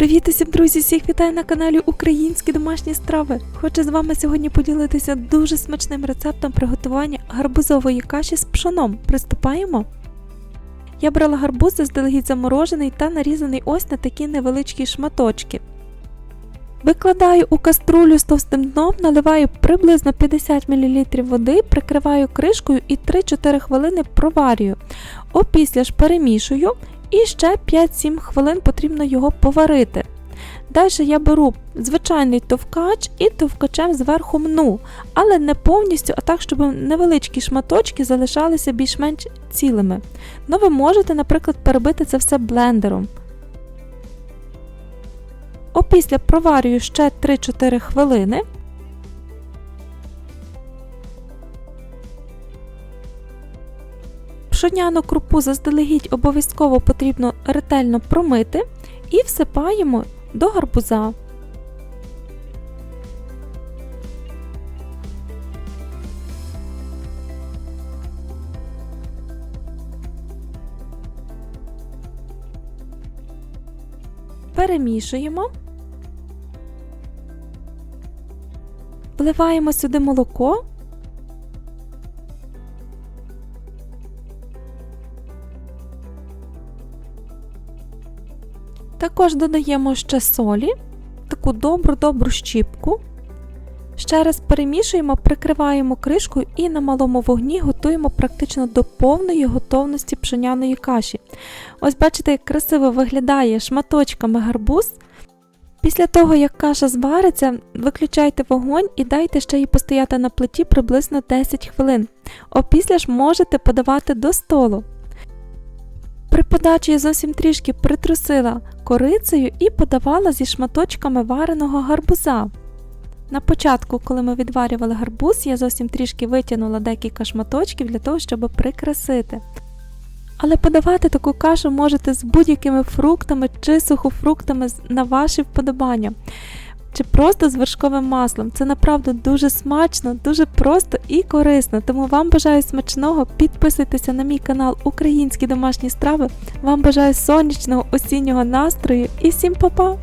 Привіт усім, друзі! Всіх вітаю на каналі Українські домашні страви. Хочу з вами сьогодні поділитися дуже смачним рецептом приготування гарбузової каші з пшоном. Приступаємо. Я брала гарбуз заздалегідь заморожений та нарізаний ось на такі невеличкі шматочки. Викладаю у каструлю з товстим дном, наливаю приблизно 50 мл води, прикриваю кришкою і 3-4 хвилини проварюю. Опісля ж перемішую і ще 5-7 хвилин потрібно його поварити. Далі я беру звичайний товкач і товкачем зверху мну, але не повністю, а так, щоб невеличкі шматочки залишалися більш-менш цілими. Ну, ви можете, наприклад, перебити це все блендером. Опісля проварюю ще 3-4 хвилини. Пшоняну крупу заздалегідь обов'язково потрібно ретельно промити і всипаємо до гарбуза. Перемішуємо. Вливаємо сюди молоко. Також додаємо ще солі, таку добру-добру щіпку. Ще раз перемішуємо, прикриваємо кришкою і на малому вогні готуємо практично до повної готовності пшеняної каші. Ось бачите, як красиво виглядає шматочками гарбуз. Після того, як каша звариться, виключайте вогонь і дайте ще їй постояти на плиті приблизно 10 хвилин. Опісля ж можете подавати до столу. При подачі я зовсім трішки притрусила корицею і подавала зі шматочками вареного гарбуза. На початку, коли ми відварювали гарбуз, я зовсім трішки витягнула декілька шматочків для того, щоб прикрасити. Але подавати таку кашу можете з будь-якими фруктами чи сухофруктами на ваші вподобання. Чи просто з вершковим маслом. Це направду дуже смачно, дуже просто і корисно. Тому вам бажаю смачного, підписуйтеся на мій канал Українські домашні страви. Вам бажаю сонячного осіннього настрою і всім па-па!